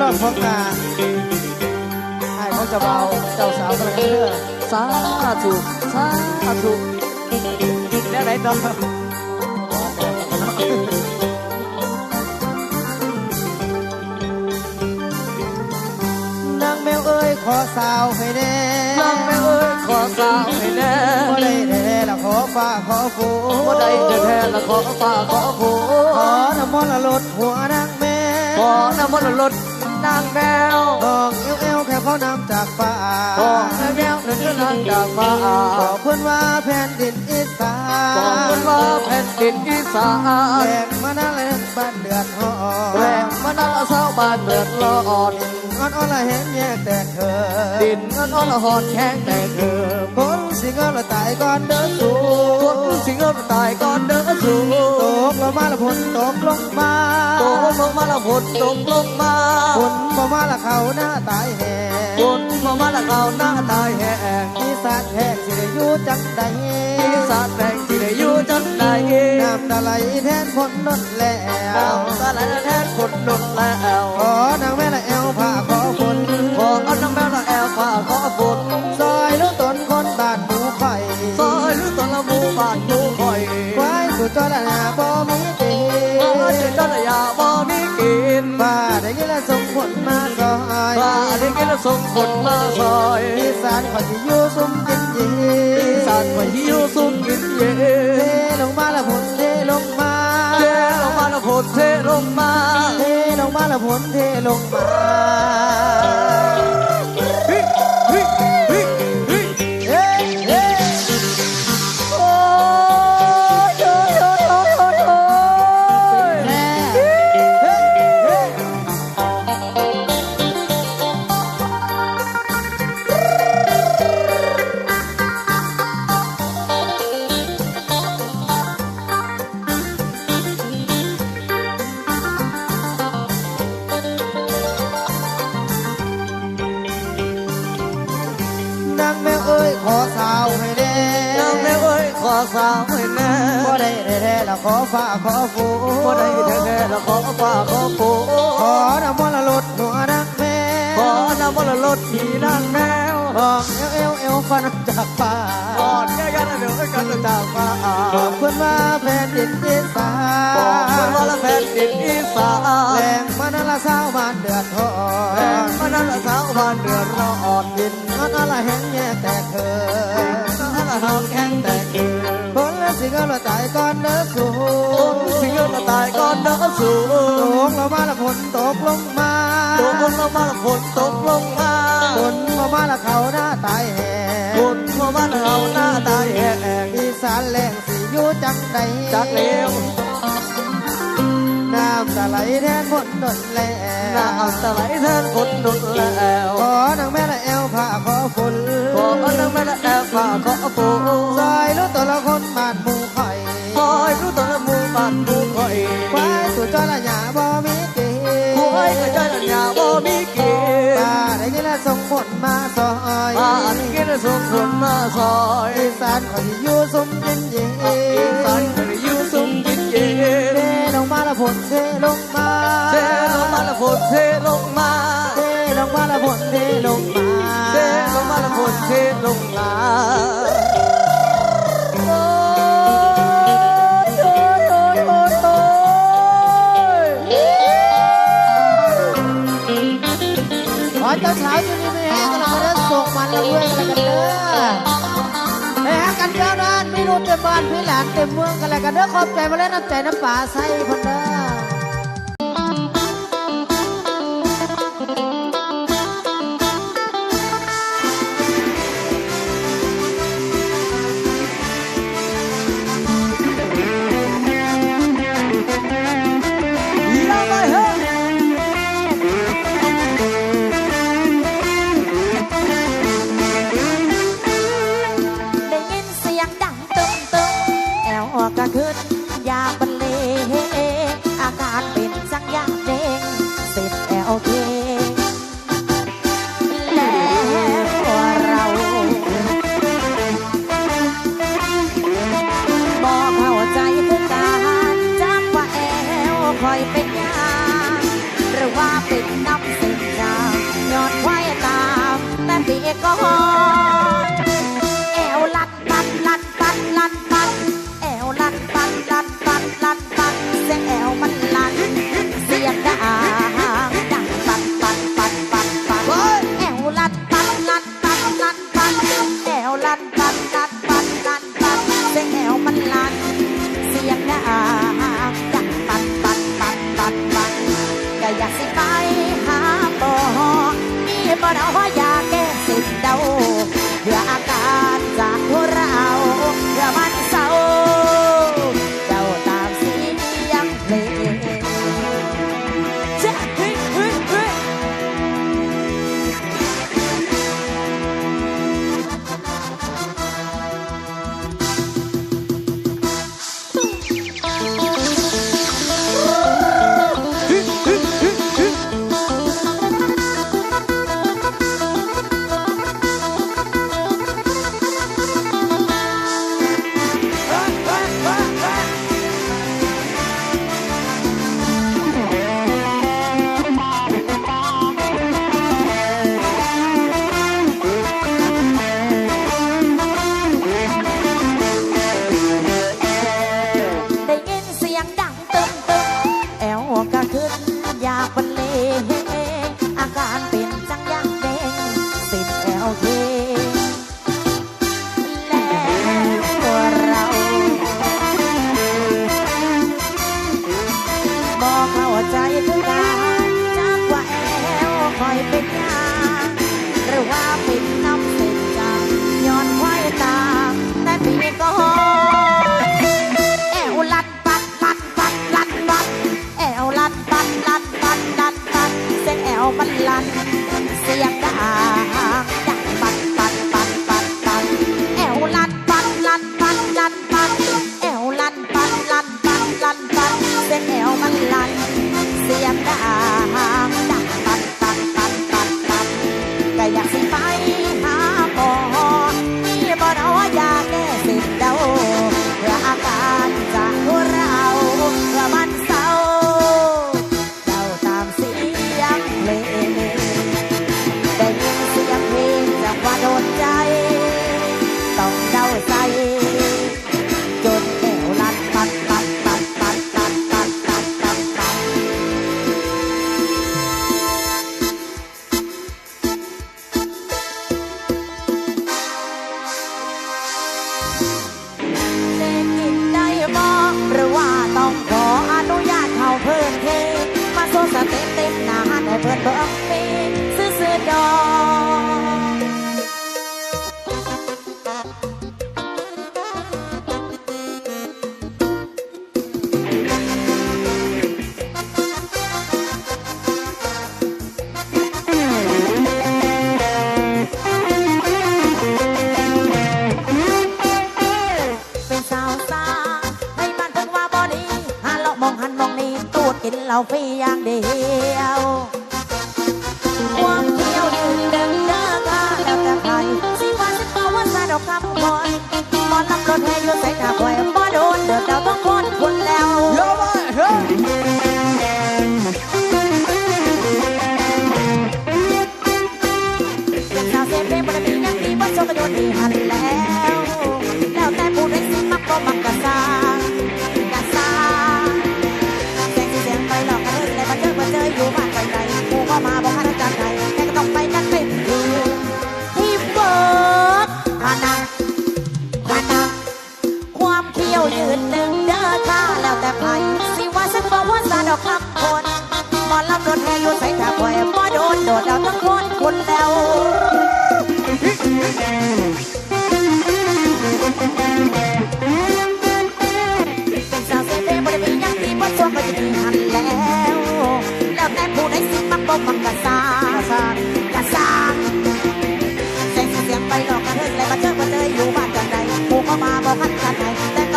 เอาดิเป็นรอบพบกาไอ้เขาจะเบาเจ้าสาวกันเลยเด้อสาธุสาธุแล้วไหนต่อนั่งแมวเอ้ยขอสาวให้แน่นั่งแม่เอ้ยขอสาวให้แน่บ่ได้แน่ละขอฟ้าขอฝนบ่ได้แท้ละขอฟ้าขอฝขอน้ำมนต์ละลดหัวนางแม่ขอน้ำมันต์ลด นางแมวดอกเอวเอวแค่เพราะน้ำจากฟ้าขอแม่แมวเดินทางจากฟ้าขอบคุณว่าแผ่นดินอีสาบอกคนนว่าแผ่นดินอีสาแหนลกมานาเล่นบ้านเดือนหอแหวกมานาละเศร้าบ้านเดือดร้อนงอนอ้อนละเห็นแยกแต่เธอดินเงินอ่อนละหอนแข็งแต่เธอคน สิงห์ละตายก่อนเดินสู่คนสิงห์ตายก่อนเดินสู่ตกลงมาละฝนตกลงมาตกลงมาละฝนตกลงมาฝนบ่มาละเขาหน้าตายแห่ฝนมามาละเขาหน้าตายแหงอีสานแหกสิได้อยู่จังใดอีสานแดงที่ได้อยู่จังใดน้ำตาไหลแทนฝนนดแล้วเอาตาไหลแทนคนนุนแล้ว กินแล้วส่งฝนมาซอยอีสานขอที่อยู่ซุ่มกินยีอีสานคอยหิวสุกกินเย็เทนลงมาละผลเทลงมาเทลงมาแล้วฝนเทลงมาเทลงมาละผลเทลงมา ยวกันจากฟ้าขอบคุณว่าแผ่นดินอีสานบอกเพื่อนว่าละแผ่นดินอีสานแหลงมานาละสาวบ้านเดือดทอนแม่นมานั่นละสาวบ้านเดือดร้อนดินนอนอะไรแห้งแยกแต่เธอนั่นละหางแข็งแต่คือคนละสิงห์ละตายก่อนเด้อสู่คนสิงห์ละตายก่อนเด้อสู่ตกลงมาละฝนตกลงมาตกลงมาละฝนตกลงมาฝนมามาละเขาหน้าตายแห่ ฝนมาบ้านเราหน้าตายแห้งอีสานแหลงสิอยู่จังใดจากเลวน้ำตาไหลแทนฝนดนแล้หน้าวตะไหลแทนคนนุนแล้วขอนางแม่ละแอวผ้าขอฝนขอเอาน้ำแม่ละแอบฟ้าขอฝนซอยรู้ตัวละคนบ้านหมู่ข่อยคอยรู้ตัวละมูบ้านมูคอยควายสุดจอละหยาบ่มีเกีคอยกระ อยบ้านกินส่งผลมาซอยอีสานข่อยอยู่ซุ่มยินเย่สันก็อยู่สมกินเย็นเทลงมาละฝนเทลงมาเทลงมาละฝนเทลงมาเทลงมาละฝนเทลงมาเทลงมาละฝนเทลงมาโอ้ยโอ้ยโอ้ยโอ้ยโอ้ยขอเจ้าสาวอยู่ นี่ไม่แห้งกันแล้วก็ได้ส่งมันละเว้ยกันแล้วกันเด้อแห้ฮักกันเจ้านั้นไม่รู้เต็มบ้านพี่หลานเต็มเมืองกันเลยกันเด้อขอบใจมาเล่นน้ำใจน้ำป่าใส่คนเด้อ good. ใจผู้ตาจากว่าแอวคอยเป็นยาหรือว่าเป็นน้ำเส้นจางย้อนควายตาแต่พี่ก็แอวลัดปัดลัดปัดลัดปัดแอวลัดปัดลัดปัดลัดปัดเส้นแอวมันลันเสียงดา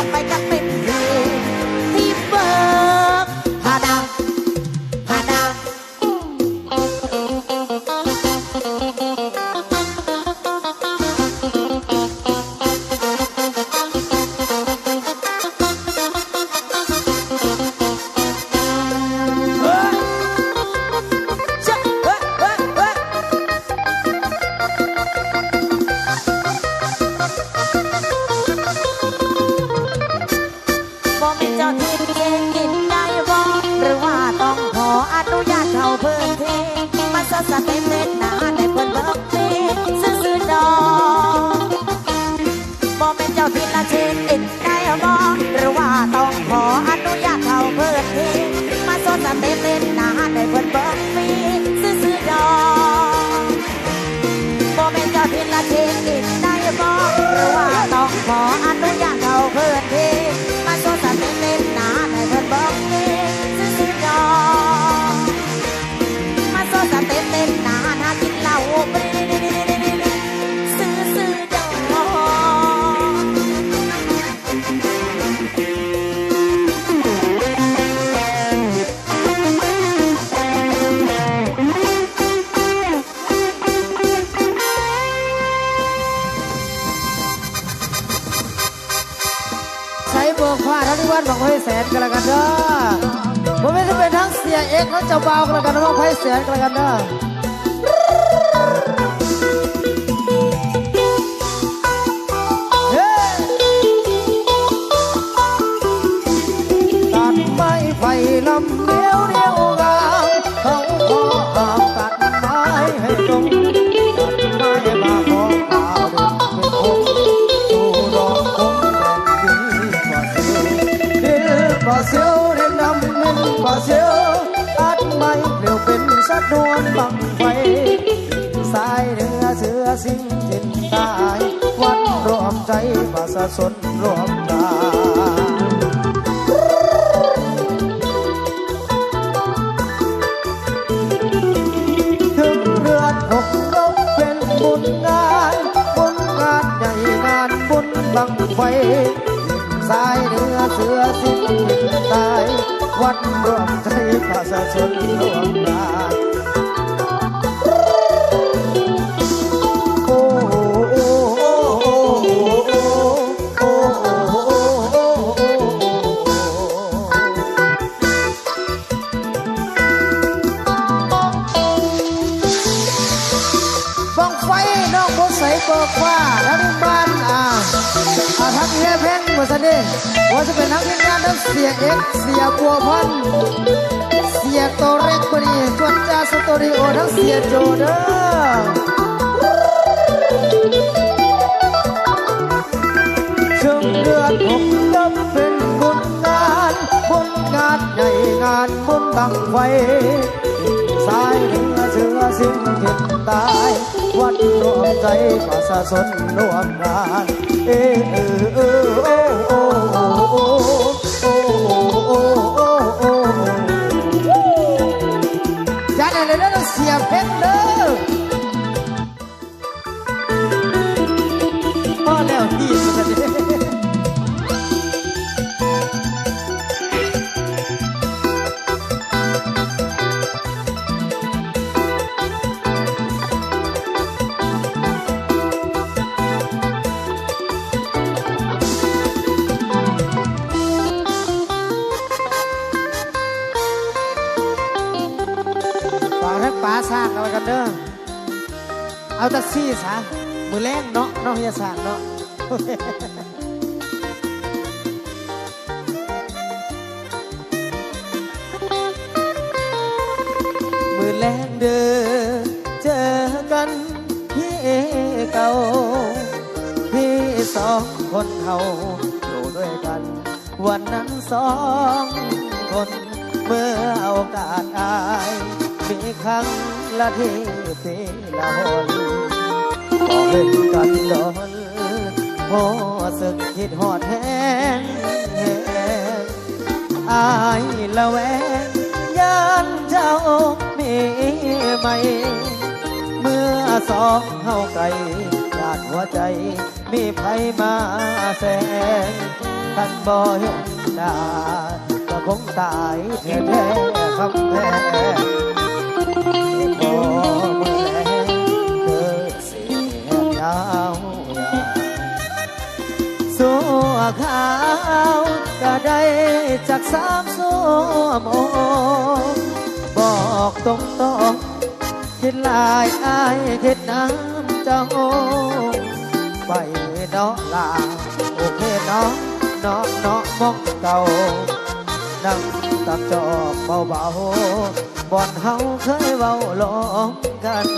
I got make a thing. กและเจ้าบ่าวกันแล้วกันน้องไพเสียนกันแล้วกันเด้อ สาสนรวมใจถึงเรือนหกลบเป็นบุญงานบุญงานใหญ่งานบุญบังไฟสายเรือเสือสิงจินตาย วัดรวมใจประสาสนรวมใจ ว่าจะเป็นทั้งทีมงานทั้งเสียเอ็กเสียบัวพันเสียโตเร็กคนนี้จวนจ้าสตูดิโอทั้งเสียโจเด้อถึงเดือนหกนับเป็นบุญงานบุญงานใหญ่งานบุญบังไฟ สายเรือเสือสิ้นทิศตาย วัดรวมใจประชาชนรวมงานเออเออเออโอ้โอ้โอ้โอ้โอ้โอ้โอ้โอ้ยันอะไรนั่นเสียเพชรเด้อ ยสางเนาะมือแรงเด้อเจอกันพี่เก่าพี่สองคนเขาอยู่ด้วยกัน วันนั้นสองคนเมื่อโอกาสอายมีครั้งละทีปีละหน ก็เห็นกันโดนโอ้สึกคิดหอดแหงอายละแวงยานเจ้ามีไหม เมื่อสองเฮาไกลญาติหัวใจมีไผมาแสงท่านบ่เห็นหน้าก็คงตายแท้แท้ๆคำแพ้บ่ จากสามสัวโมบอกตรงตรงๆคิดลายอายคิดน้ำเจ้าไปเนาะลาโอเคเนาะเนาะเนาะมองเก่านั่งตักจอกเบาๆบ่อนเฮาเคยเว้าลองกัน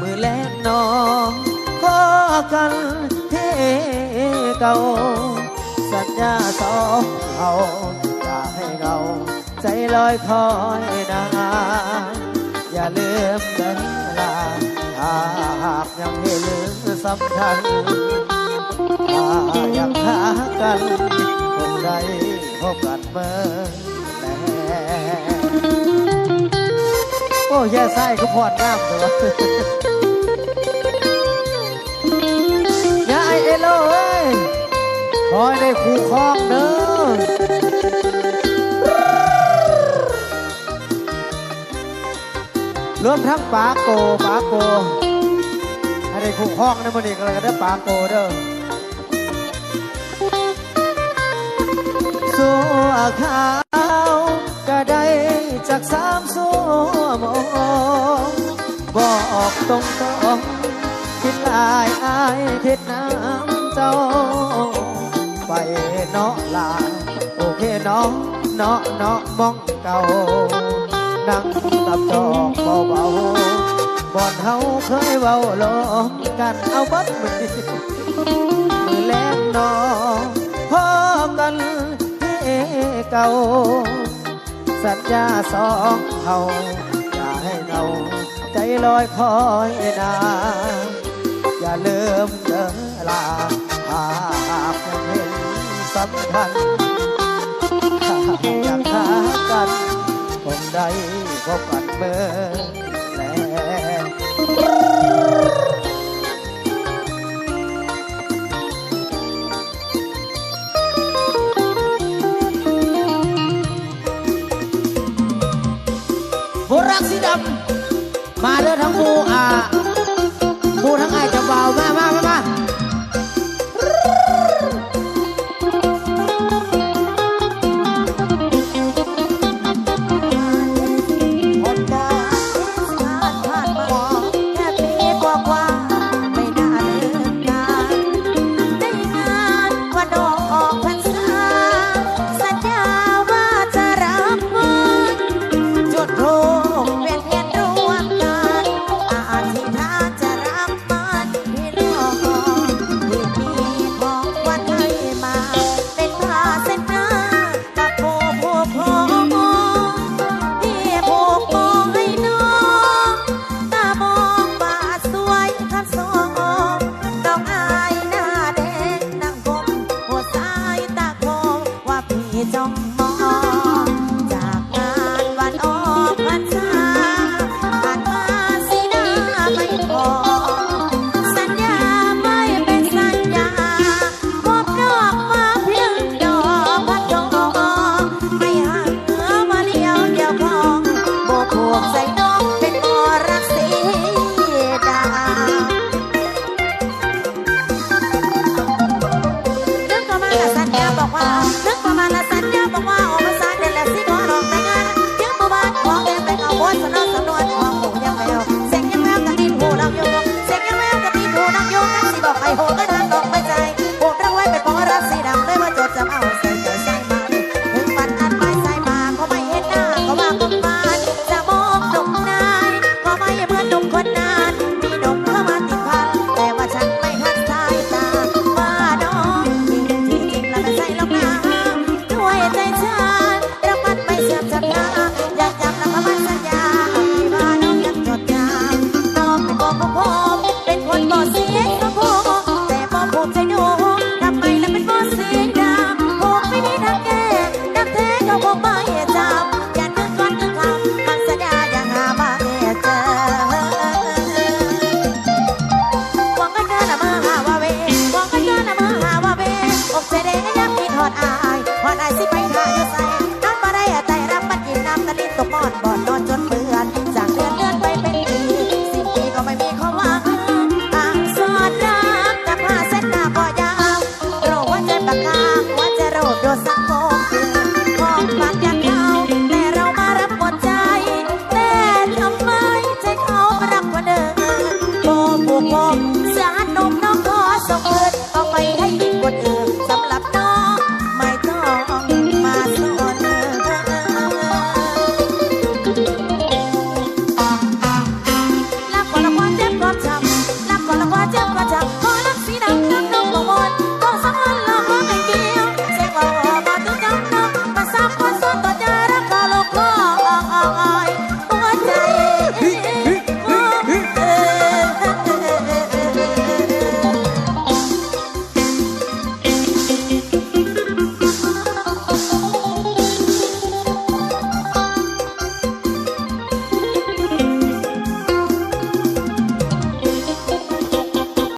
มือแลงน้องพอกันเท่เก่า สัญญาสองเอาอย่าให้เราใจลอยคอยนานอย่าลืมเดินลาหากยังไม่ลืมสำคัญถ้าอยากหากันคงได้พบกันเมื่อแลโอ้แย่ไส้ก็พอดน้ำเลยวะยายเอโลเอ้ย คอยได้คู่ครองเด้อรวมทั้งปาโกปาโกให้ได้คู่ครองในมันอีกอะไรกันเด้ปาโกเด้อสัวขาวก็ได้จากสามสัวโมงบอกตรงตรงๆคิดลายอายคิดน้ำเจ้า ไปเนาะลาโอเคเนาะเนาะเนาะมองเก่า นั่งตับจอกเบาๆบ่อนเฮาเคยเบาลงกันเอาบัดมือมือแลงนอพอกันที่เก่า สัญญาสองเขาอย่าให้เราใจลอยคอยนานอย่าลืมเดินลาหากเห็น สำคัญถ้าอยากหากันคงได้พบกันเมื่อแลผู้รักสีดำมาเด้อทั้งผู้อ่าผู้ทั้งไอ้ายเจะเบามามามามา